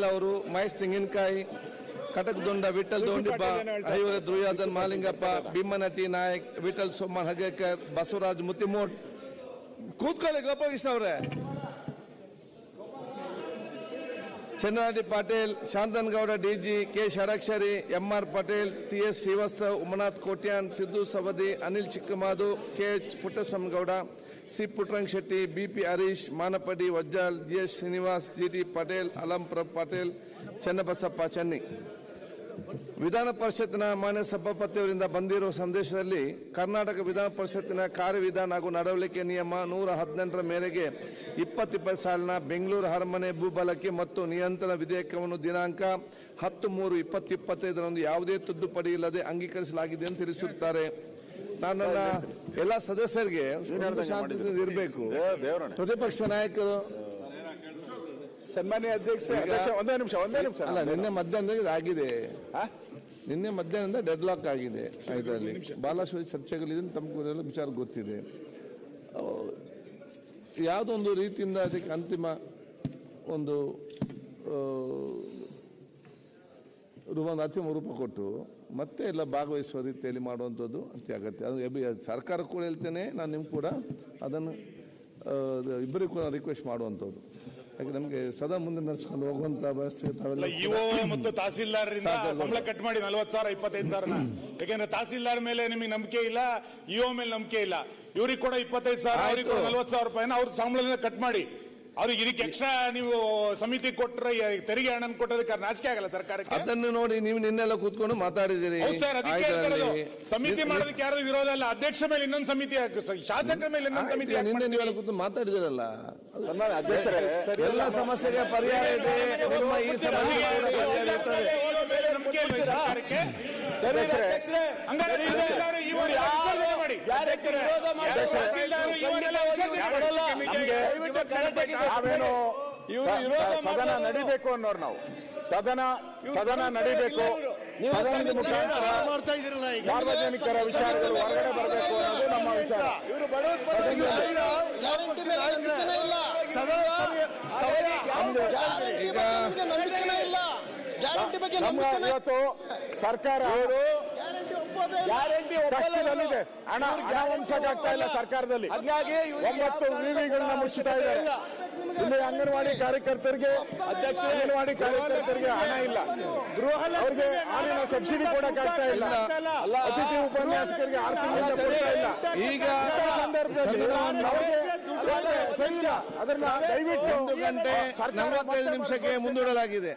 ಪಾಟೀಲ್ ಅವರು ಮಹೇಶ್ ತೆಂಗಿನಕಾಯಿ ಕಟಕದೊಂಡ ವಿಠಲ್ ದೊಂಡಿಪ್ಪ ಐವರ ದುರ್ಯೋಧನ್ ಮಾಲಿಂಗಪ್ಪ ಭೀಮನಟಿ ನಾಯಕ್ ವಿಠಲ್ ಸೋಮನ್ ಹಗೇಕರ್ ಬಸವರಾಜ್ ಮುತ್ತಿಮೋಡ್ ಕೂತ್ಕೊಳ್ಳಿ ಗೋಪಾಲಕೃಷ್ಣ ಅವರೇ. ಚಂದ್ರನಾಡಿ Patil Shanthanagowda D G K Shadakshari M R Patel T S Srivastav Umanath Kotian Siddu Savadi Anil Chikkamadu K H Puttaswamygowda C Puttarang Shetty, B P Harish, ಮಾನಪಡಿ, Vajjal, G S Srinivas G T Patel, Alamprabh Patel, Channabasappa Channi. Vidhana ಪರಿಷತ್ನ ಮಾನ್ಯ ಸಭಾಪತಿಯವರಿಂದ ಬಂದಿರುವ ಸಂದೇಶದಲ್ಲಿ ಕರ್ನಾಟಕ ವಿಧಾನ ಪರಿಷತ್ತಿನ ಕಾರ್ಯವಿಧಾನ ಹಾಗೂ ನಡವಳಿಕೆ ನಿಯಮ ನೂರ ಹದಿನೆಂಟರ ಮೇರೆಗೆ ಇಪ್ಪತ್ತಿಪ್ಪತ್ತು ಸಾಲಿನ ಬೆಂಗಳೂರು ಅರಮನೆ ಭೂಬಳಕೆ ಮತ್ತು ನಿಯಂತ್ರಣ ವಿಧೇಯಕವನ್ನು ದಿನಾಂಕ ಹತ್ತು ಮೂರು ಇಪ್ಪತ್ತಿಪ್ಪತ್ತೈದರಂದು ಯಾವುದೇ ತಿದ್ದುಪಡಿ ಇಲ್ಲದೆ ಅಂಗೀಕರಿಸಲಾಗಿದೆ ಎಂದು ತಿಳಿಸುತ್ತಾರೆ ನಾನು ನನ್ನ ಎಲ್ಲ ಸದಸ್ಯರಿಗೆ ಇರಬೇಕು. ಪ್ರತಿಪಕ್ಷ ನಾಯಕರು ಸನ್ಮಾನ್ಯ ಅಧ್ಯಕ್ಷ ಒಂದೇ ನಿಮಿಷ ಒಂದೇ ನಿಮಿಷ. ಅಲ್ಲ ನಿನ್ನೆ ಮಧ್ಯಾಹ್ನದಿಂದ ಇದಾಗಿದೆ ಆಗಿದೆ. ನಿನ್ನೆ ಮಧ್ಯಾಹ್ನದಿಂದ ಡೆಡ್ ಲಾಕ್ ಆಗಿದೆ ಇದರಲ್ಲಿ. ಬಾಲಾಶ್ವರಿ ಚರ್ಚೆಗಳಿದೆ ತಮಗೆಲ್ಲ ವಿಚಾರ ಗೊತ್ತಿದೆ. ಯಾವುದೊಂದು ರೀತಿಯಿಂದ ಅದಕ್ಕೆ ಅಂತಿಮ ಒಂದು ಒಂದು ಅಂತಿಮ ರೂಪ ಕೊಟ್ಟು ಮತ್ತೆ ಎಲ್ಲ ಭಾಗವಹಿಸುವ ರೀತಿಯಲ್ಲಿ ಮಾಡುವಂಥದ್ದು ಅತಿ ಅಗತ್ಯ. ಅದು ಎಬಿ- ಸರ್ಕಾರ ಕೂಡ ಹೇಳ್ತೇನೆ ನಾನು ನಿಮ್ಗೆ ಕೂಡ ಅದನ್ನು ಇಬ್ಬರಿಗೂ ಕೂಡ ರಿಕ್ವೆಸ್ಟ್ ಮಾಡುವಂಥದ್ದು. ಯಾಕೆ ನಮಗೆ ಸದಾ ಮುಂದೆ ನಡೆಸ್ಕೊಂಡು ಹೋಗುವಂಥ ವ್ಯವಸ್ಥೆ ತಾವೆಲ್ಲ ಇಒ ಮತ್ತು ತಹಸೀಲ್ದಾರರಿಂದ. ಸಂಬಳ ಕಟ್ ಮಾಡಿ ನಲ್ವತ್ತು ಸಾವಿರ ಇಪ್ಪತ್ತೈದು ಸಾವಿರ ಯಾಕೆಂದ್ರೆ ತಹಸೀಲ್ದಾರ ಮೇಲೆ ನಿಮಗೆ ನಂಬಿಕೆ ಇಲ್ಲ ಇಒ ಮೇಲೆ ನಂಬಿಕೆ ಇಲ್ಲ. ಇವ್ರಿಗೆ ಕೂಡ ಇಪ್ಪತ್ತೈದು ಸಾವಿರ. ಅವ್ರಿಗೆ ಕೂಡ ನಲ್ವತ್ತು ಸಾವಿರ ರೂಪಾಯಿನ ಅವ್ರ ಸಂಬಳದಿಂದ ಕಟ್ ಮಾಡಿ. ಅವ್ರಿಗೆ ಇದಕ್ಕೆ ಎಕ್ಸ್ಟ್ರಾ ನೀವು ಸಮಿತಿ ಕೊಟ್ಟರೆ ತೆರಿಗೆ ಹಣ ಕೊಟ್ಟದಕ್ಕೆ ನಾಚಿಕೆ ಆಗಲ್ಲ ಸರ್ಕಾರಕ್ಕೆ? ಅದನ್ನು ನೋಡಿ ನೀವು ನಿನ್ನೆಲ್ಲ ಕೂತ್ಕೊಂಡು ಮಾತಾಡಿದಿರಿ ಸರ್ ಅದಕ್ಕೆ ಸಮಿತಿ ಮಾಡೋದಕ್ಕೆ ಯಾರು ವಿರೋಧ ಅಲ್ಲ ಅಧ್ಯಕ್ಷ ಮೇಲೆ ಇನ್ನೊಂದು ಸಮಿತಿ ಶಾಸಕರ ಮೇಲೆ ಇನ್ನೊಂದು ಸಮಿತಿ ನಿನ್ನೆ. ನೀವೆಲ್ಲ ಕೂತು ಮಾತಾಡಿದಿರಲ್ಲ ಅಧ್ಯಕ್ಷರೇ. ಎಲ್ಲ ಸಮಸ್ಯೆಗೆ ಪರಿಹಾರ ಇದೆ. ನಿಮ್ಮ ಈ ಸಮಸ್ಯೆ ಯಾರು ವಿರೋಧ ಮಾಡಿ ಹಂಗಾರೆ ಮಾಡಿ ನಾವೇನು ಸದನ ನಡಿಬೇಕು ಅನ್ನೋರು ನಾವು. ಸದನ ಸದನ ನಡಿಬೇಕು. ಸದನದ ಮುಖಾಂತರ ಸಾರ್ವಜನಿಕರ ವಿಚಾರಗಳು ಹೊರಗಡೆ ಬರಬೇಕು ಅನ್ನೋದು ನಮ್ಮ ವಿಚಾರ. ಈಗ ಇವತ್ತು ಸರ್ಕಾರ ಗ್ಯಾರಂಟಿ ಕಷ್ಟದಲ್ಲಿದೆ ಹಣ ಹಣ ಆಗ್ತಾ ಇಲ್ಲ ಸರ್ಕಾರದಲ್ಲಿ. ಹಾಗಾಗಿ ಒಂಬತ್ತು ವಿವಿಗಳನ್ನ ಮುಚ್ಚುತ್ತಾ ಇದ್ದಾರೆ. ಇಲ್ಲಿ. ಅಂಗನವಾಡಿ ಕಾರ್ಯಕರ್ತರಿಗೆ ಅಧ್ಯಕ್ಷ ಅಂಗನವಾಡಿ ಕಾರ್ಯಕರ್ತರಿಗೆ ಹಣ ಇಲ್ಲ. ಗೃಹ ಅವರಿಗೆ ಹಾಲಿನ ಸಬ್ಸಿಡಿ ಕೊಡಕ್ ಆಗ್ತಾ ಇಲ್ಲ. ಅತಿಥಿ ಉಪನ್ಯಾಸಕರಿಗೆ ಆರು ತಿಂಗಳಿಂದ ಕೊಡ್ತಾ ಇಲ್ಲ. ಈಗ ಸಂದರ್ಭದಲ್ಲಿ ಅದನ್ನ ದಯವಿಟ್ಟು ಗಂಟೆ ಸರ್ಕಾರ ನಲವತ್ತೈದು ನಿಮಿಷಕ್ಕೆ ಮುಂದೂಡಲಾಗಿದೆ.